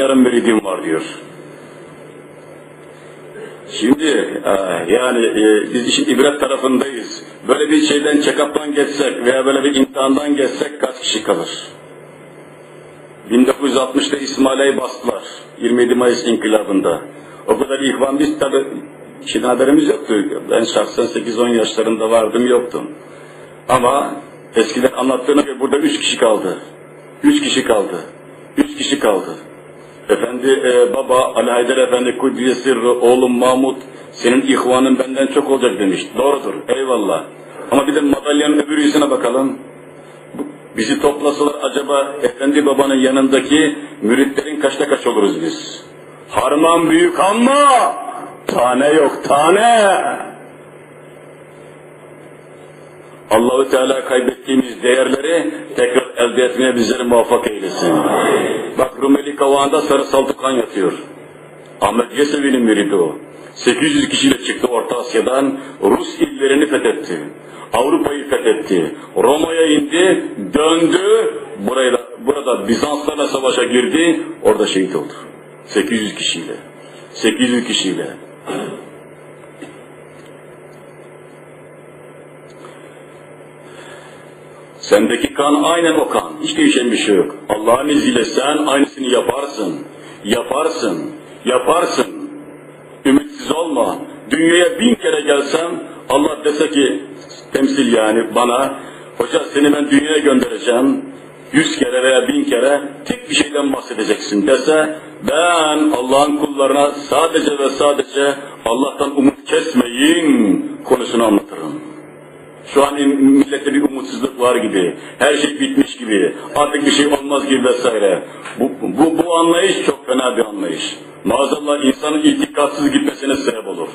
yarım müridim var diyor. Şimdi e, yani e, biz işin ibret tarafındayız. Böyle bir şeyden check-up'tan geçsek veya böyle bir imtihandan geçsek kaç kişi kalır? 1960'da İsmaila'yı bastılar. 27 Mayıs inkılabında. O kadar ihvan biz tabi işin haberimiz yoktu. Ben şahsen 8-10 yaşlarında vardım yoktum. Ama eskiden anlattığına göre burada 3 kişi kaldı. 3 kişi kaldı. 3 kişi kaldı. Efendi e, baba Ali Haydar Efendi Kudüs'e sırrı oğlum Mahmut senin ihvanın benden çok olacak demiş. Doğrudur eyvallah. Ama bir de madalyanın öbür yüzüne bakalım. Bizi toplasalar acaba Efendi babanın yanındaki müritlerin kaçta kaç oluruz biz? Harman büyük ama tane yok tane. Allahu Teala kaybettiğimiz değerleri tekrar elde etmeye bizleri muvaffak eylesin. Bak Rumeli Kavağı'nda Sarı Saltukan yatıyor. Ahmet Yesevi'nin müridi o. 800 kişiyle çıktı Orta Asya'dan, Rus illerini fethetti. Avrupa'yı fethetti. Roma'ya indi, döndü, burayla, burada Bizanslarla savaşa girdi, orada şehit oldu. 800 kişiyle. 800 kişiyle. Sendeki kan aynen o kan. Hiç değişen bir şey yok. Allah'ın izniyle sen aynısını yaparsın. Yaparsın. Yaparsın. Ümitsiz olma. Dünyaya bin kere gelsem Allah dese ki temsil yani bana hoca seni ben dünyaya göndereceğim. Yüz kere veya bin kere tek bir şeyden bahsedeceksin dese ben Allah'ın kullarına sadece ve sadece Allah'tan umut kesmeyin konusunu anlatırım. Şu an millette bir umutsuzluk var gibi, her şey bitmiş gibi, artık bir şey olmaz gibi vesaire. Bu, bu, bu anlayış çok fena bir anlayış. Maazallah insanın itikatsız gitmesine sebep olur.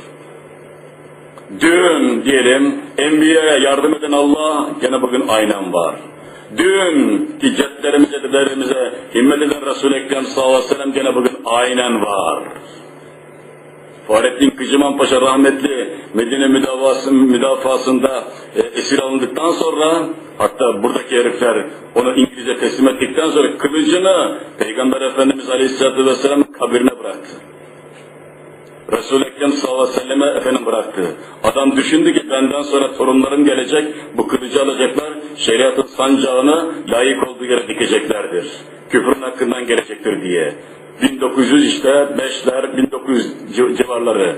Dün diyelim Enbiya'ya yardım eden Allah gene bugün aynen var. Dün ki cedlerimize, dedelerimize himmet eden Resul-i Ekrem sallallahu aleyhi ve sellem gene bugün aynen var. Fahrettin Kıcıman Paşa rahmetli Medine müdafasında e, esir alındıktan sonra hatta buradaki herifler onu İngilizce teslim ettikten sonra kılıcını Peygamber Efendimiz Aleyhisselatü Vesselam kabirine bıraktı. Resul-i Ekrem sallallahu aleyhi ve selleme efendim bıraktı. Adam düşündü ki benden sonra torunlarım gelecek, bu kılıcı alacaklar, şeriatın sancağını layık olduğu yere dikeceklerdir. Küfrün hakkından gelecektir diye. 1900 işte 5'ler 1900 civarları.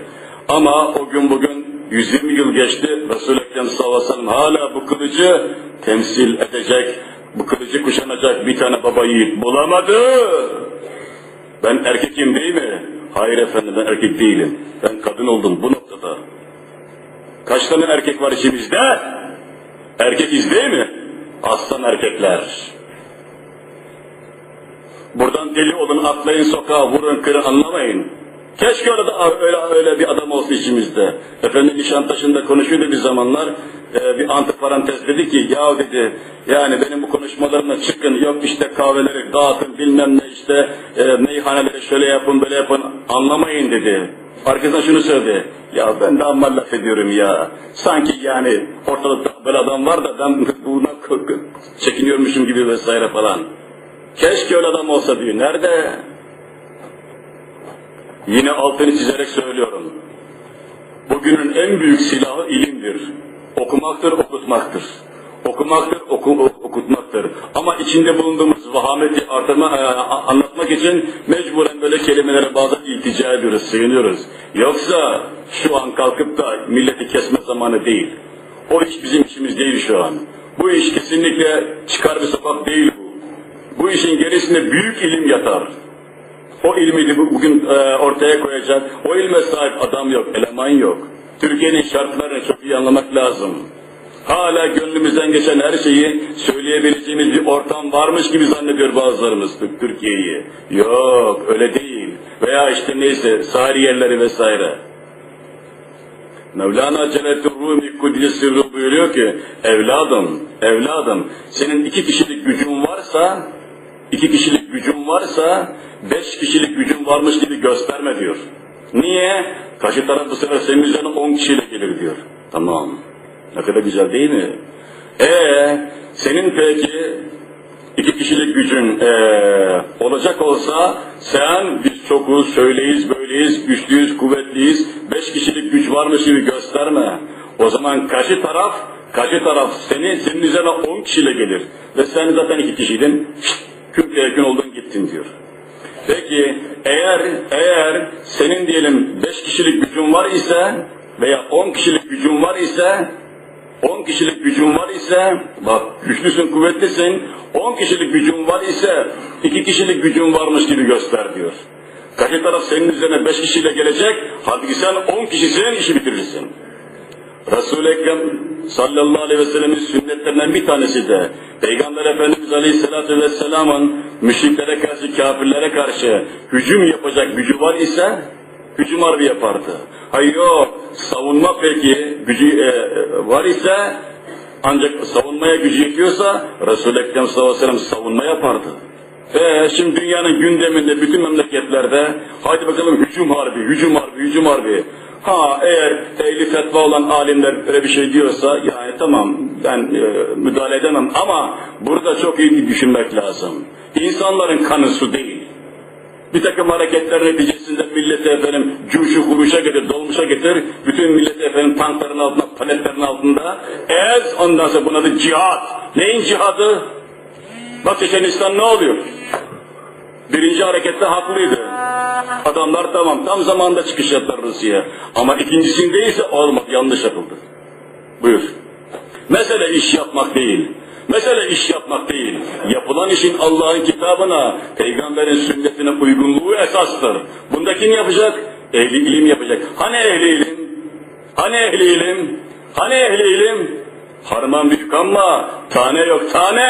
Ama o gün bugün 120 yıl geçti. Resul-i Ekrem sallallahu hala bu kılıcı temsil edecek, bu kılıcı kuşanacak bir tane baba yiğit bulamadı. Ben erkekim değil mi? Hayır efendim ben erkek değilim. Ben kadın oldum bu noktada. Kaç tane erkek var içimizde? Erkekiz değil mi? Aslan erkekler. Buradan deli olun, atlayın sokağa, vurun, kırın, anlamayın. Keşke öyle, öyle, öyle bir adam olsa içimizde. Efendim Nişantaşı'nda konuşuyordu bir zamanlar, e, bir antiparantez dedi ki, ya dedi, yani benim bu konuşmalarımla çıkın, yok işte kahveleri dağıtın, bilmem ne işte, e, meyhaneleri şöyle yapın, böyle yapın, anlamayın dedi. Arkasından şunu söyledi, ya ben de amma laf ediyorum ya, sanki yani ortalıkta böyle adam var da ben buna çekiniyormuşum gibi vesaire falan. Keşke öyle adam olsa diyor. Nerede? Yine altını çizerek söylüyorum. Bugünün en büyük silahı ilimdir. Okumaktır, okutmaktır. Okumaktır, oku, okutmaktır. Ama içinde bulunduğumuz vahameti artırma, e, anlatmak için mecburen böyle kelimelere bazen iltica ediyoruz, sığınıyoruz. Yoksa şu an kalkıp da milleti kesme zamanı değil. O iş bizim işimiz değil şu an. Bu iş kesinlikle çıkar bir sokak değil bu. Bu işin gerisinde büyük ilim yatar. O ilmi bugün e, ortaya koyacak, o ilme sahip adam yok, eleman yok. Türkiye'nin şartlarını çok iyi anlamak lazım. Hala gönlümüzden geçen her şeyi söyleyebileceğimiz bir ortam varmış gibi zannediyor bazılarımız Türkiye'yi. Yok, öyle değil. Veya işte neyse, sahil yerleri vesaire. Mevlana Celaleddin Rumi Kudüs Sırrı buyuruyor ki, evladım, evladım, senin iki kişilik gücün varsa, iki kişilik gücün varsa, beş kişilik gücün varmış gibi gösterme diyor. Niye? Karşı taraf bu sefer senin üzerine on kişiyle gelir diyor. Tamam. Ne kadar güzel değil mi? Ee, senin peki iki kişilik gücün eee, olacak olsa sen biz çokuz, şöyleyiz, böyleyiz, güçlüyüz, kuvvetliyiz, beş kişilik güç varmış gibi gösterme. O zaman karşı taraf, karşı taraf seni, senin üzerine on kişiyle gelir. Ve sen zaten iki kişiydin, kürk yakın oldun gittin diyor. Peki eğer eğer senin diyelim beş kişilik gücün var ise veya on kişilik gücün var ise 10 kişilik gücün var ise, bak güçlüsün, kuvvetlisin, 10 kişilik gücün var ise, 2 kişilik gücün varmış gibi göster diyor. Karşı taraf senin üzerine 5 kişiyle gelecek, halbuki sen 10 kişisinin işi bitirirsin. Resul-i Ekrem sallallahu aleyhi ve sellemin sünnetlerinden bir tanesi de Peygamber Efendimiz aleyhissalatü vesselamın müşriklere karşı, kafirlere karşı hücum yapacak gücü var ise hücum harbi yapardı. Hayır yok, savunma peki gücü e, var ise ancak savunmaya gücü yetiyorsa Resul-i Ekrem sallallahu aleyhi ve sellem savunma yapardı. Ve şimdi dünyanın gündeminde bütün memleketlerde haydi bakalım hücum harbi, hücum harbi, hücum harbi. Ha eğer ehli fetva olan alimler böyle bir şey diyorsa yani tamam ben e, müdahale edemem ama burada çok iyi düşünmek lazım. İnsanların kanı su değil. Bir takım hareketler neticesinde milleti efendim cuşu kuruşa getir, dolmuşa getir, bütün milleti efendim tankların altında, paletlerin altında ez ondan sonra buna da cihat. Neyin cihadı? Bak Çeçenistan ne oluyor? Birinci harekette haklıydı. Adamlar tamam tam zamanda çıkış yaptılar Rusya'ya. Ama ikincisinde ise olmadı, yanlış yapıldı. Buyur. Mesele iş yapmak değil. Mesele iş yapmak değil. Yapılan işin Allah'ın kitabına, peygamberin sünnetine uygunluğu esastır. Bunda kim yapacak? Ehli ilim yapacak. Hani ehli ilim? Hani ehli ilim? Hani ehli ilim? Harman büyük ama tane yok tane.